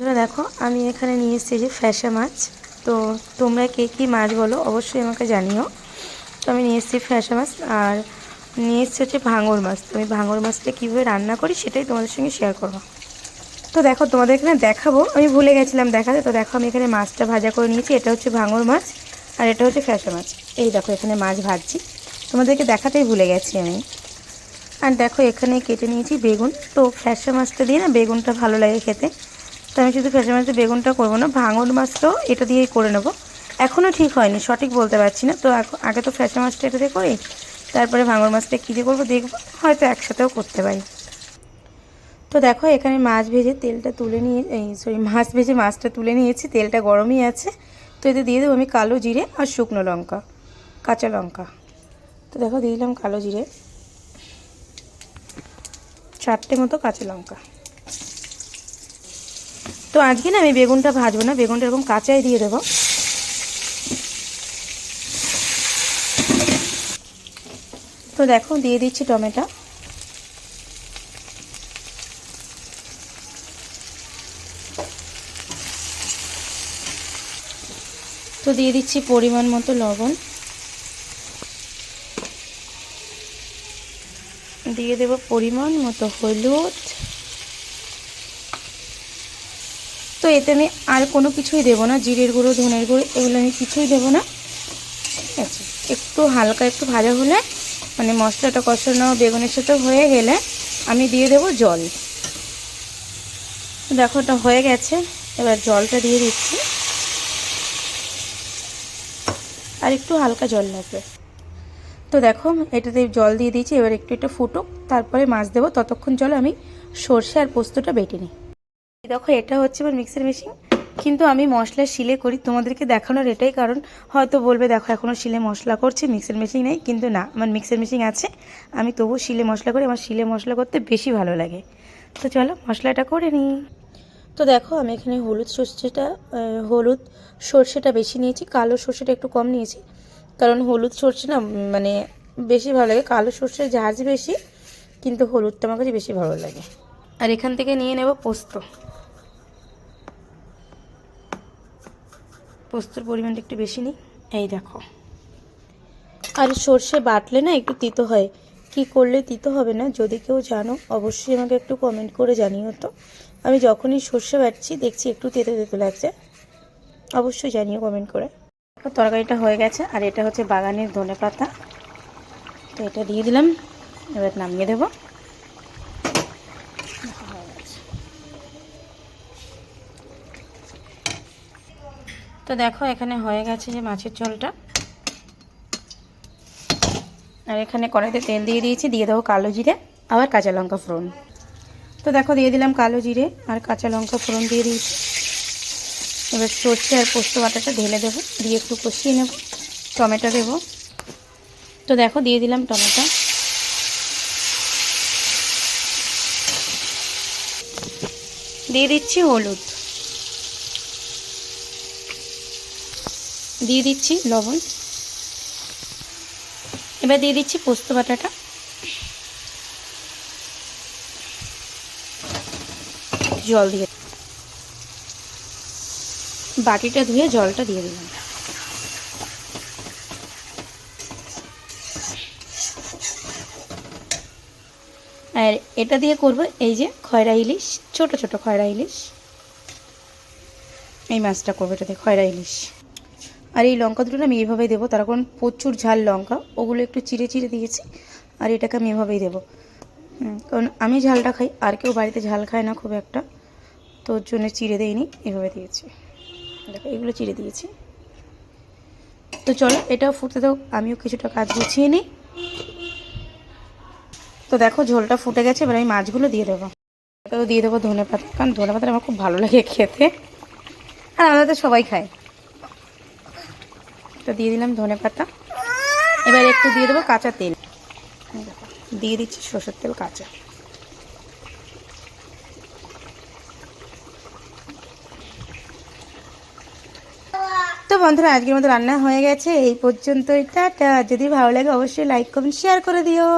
বন্ধুরা দেখো, আমি এখানে নিয়ে এসেছি যে ফ্যাসা মাছ। তো তোমরা কে কী মাছ বলো অবশ্যই আমাকে জানিও। তো আমি নিয়ে এসেছি ফ্যাসা মাছ আর নিয়ে এসেছি হচ্ছে ভাঙর মাছ। তো আমি ভাঙর মাছটা কীভাবে রান্না করি সেটাই তোমাদের সঙ্গে শেয়ার করব। তো দেখো, তোমাদের এখানে দেখাবো। আমি ভুলে গেছিলাম দেখাতে। তো দেখো, আমি এখানে মাছটা ভাজা করে নিয়েছি। এটা হচ্ছে ভাঙর মাছ আর এটা হচ্ছে ফ্যাসা মাছ। এই দেখো, এখানে মাছ ভাজছি। তোমাদেরকে দেখাতেই ভুলে গেছি আমি। আর দেখো, এখানে কেটে নিয়েছি বেগুন। তো ফ্যাসা মাছটা দিয়ে না বেগুনটা ভালো লাগে খেতে। আমি শুধু ফ্যাসা মাছটা বেগুনটা করব না, ভাঙন মাছটাও এটা দিয়েই করে নেব। এখনও ঠিক হয়নি, সঠিক বলতে পারছি না। তো আগে তো ফ্যাসা মাছটা এটা দিয়ে করি, তারপরে ভাঙর মাছটা কী দিয়ে করব দেখব, হয়তো একসাথেও করতে পারি। তো দেখো, এখানে মাছ ভেজে তেলটা তুলে নিয়ে, এই সরি, মাছ ভেজে মাছটা তুলে নিয়েছি, তেলটা গরমই আছে। তো এতে দিয়ে দেবো আমি কালো জিরে আর শুকনো লঙ্কা, কাঁচা লঙ্কা। তো দেখো, দিয়ে দিলাম কালো জিরে, চারটে মতো কাঁচা লঙ্কা। তো আজকে না আমি বেগুনটা ভাজবো না, বেগুনটা এরকম কাঁচাই দিয়ে দেবো। তো দেখো, দিয়ে দিচ্ছি টমেটো। তো দিয়ে দিচ্ছি পরিমাণ মতো লবণ। দিয়ে দেব পরিমাণ মতো হলুদ তো এতে আমি আর কোনো কিছুই দেবো না। জিরের গুঁড়ো, ধনের গুঁড়ো এগুলো আমি কিছুই দেবো না। ঠিক আছে? একটু হালকা একটু ভাজা হলে মানে মশলাটা কষানো, বেগুনের সাথে হয়ে গেলে আমি দিয়ে দেবো জল। দেখো ওটা হয়ে গেছে। এবার জলটা দিয়ে দিচ্ছি। আর একটু হালকা জল লাগবে। তো দেখো, এটাতে জল দিয়ে দিয়েছি। এবার একটু একটু ফুটুক। তারপরে মাছ দেবো। ততক্ষণ জল আমি সর্ষে আর পোস্তটা বেটে নিই। দেখো, এটা হচ্ছে আমার মিক্সার মেশিন কিন্তু আমি মশলা শিলে করি। তোমাদেরকে দেখানোর এটাই কারণ। হয়তো বলবে, দেখো এখনও শিলে মশলা করছে মিক্সার মেশিন নেই। কিন্তু না, আমার মিক্সার মেশিন আছে। আমি তবু শিলে মশলা করি, আমার শিলে মশলা করতে বেশি ভালো লাগে। তো চলো, মশলাটা করে নিই। তো দেখো, আমি এখানে হলুদ সর্ষেটা হলুদ সর্ষেটা বেশি নিয়েছি, কালো সর্ষেটা একটু কম নিয়েছি। কারণ হলুদ সর্ষে না মানে বেশি ভালো লাগে। কালো সর্ষের ঝাঁজ বেশি, কিন্তু হলুদটা আমার কাছে বেশি ভালো লাগে। আর এখান থেকে নিয়ে নেব পোস্ত। পোস্তর পরিমাণটা একটু বেশি নিই এই দেখো। আর সর্ষে বাটলে না একটু তিতো হয়। কি করলে তিতো হবে না? যদি কেউ জানো অবশ্যই আমাকে একটু কমেন্ট করে জানিও তো। আমি যখনই সর্ষে বাটছি দেখছি একটু তেতো তেতো লাগছে। অবশ্যই জানিও কমেন্ট করে। তরকারিটা হয়ে গেছে আর এটা হচ্ছে বাগানের ধনে পাতা। তো এটা দিয়ে দিলাম এবার নামিয়ে দেবো। তো দেখো, এখানে হয়ে গেছে যে মাছের ঝোলটা। আর এখানে কড়াইতে তেল দিয়ে দিয়েছি, দিয়ে দেবো কালো জিরে আবার কাঁচা লঙ্কা ফোড়ন। তো দেখো, দিয়ে দিলাম কালো জিরে আর কাঁচা লঙ্কা ফোড়ন দিয়ে দিয়েছি। এবার সর্ষে আর পোস্ত বাটাটা ঢেলে দেবো, দিয়ে একটু কষিয়ে নেব, টমেটো দেবো। তো দেখো, দিয়ে দিলাম টমেটো। দিয়ে দিচ্ছি হলুদ। দিয়ে দিচ্ছি লবণ। এবার দিয়ে দিচ্ছি পোস্ত বাটাটা। জল দিয়ে বাটিটা ধুয়ে জলটা দিয়ে দিলাম। আর এটা দিয়ে করব এই যে খয়রা ইলিশ, ছোট ছোট খয়রা ইলিশ। এই মাছটা করব এটা দিয়ে খয়রা ইলিশ। আর এই লঙ্কা দুটো আমি এইভাবেই দেবো। তার কারণ প্রচুর ঝাল লঙ্কা, ওগুলো একটু চিড়ে চিড়ে দিয়েছি, আর এটাকে আমি এভাবেই দেবো। কারণ আমি ঝালটা খাই, আর কেউ বাড়িতে ঝাল খায় না খুব একটা। তো ওর জন্য চিড়ে দেয়নি এভাবে দিয়েছি। দেখো, এগুলো চিড়ে দিয়েছি। তো চলো, এটাও ফুটতে দাও আমিও কিছুটা কাজ গুছিয়ে নিই। তো দেখো, ঝোলটা ফুটে গেছে, এবার আমি মাছগুলো দিয়ে দেবো। দিয়ে দেবো ধনে পাতা কারণ ধনে পাতাটা আমার খুব ভালো লাগে খেতে। আর আমাদের সবাই খায়। তো দিয়ে দিলাম ধনে পাতা। এবার একটু দিয়ে দেবো কাঁচা তেল। দিয়ে দিচ্ছি সরষের তেল কাঁচা। তো বন্ধুরা, আজকের মতো রান্না হয়ে গেছে। এই পর্যন্তই, টাটা। যদি ভালো লাগে অবশ্যই লাইক কমেন্ট শেয়ার করে দিও।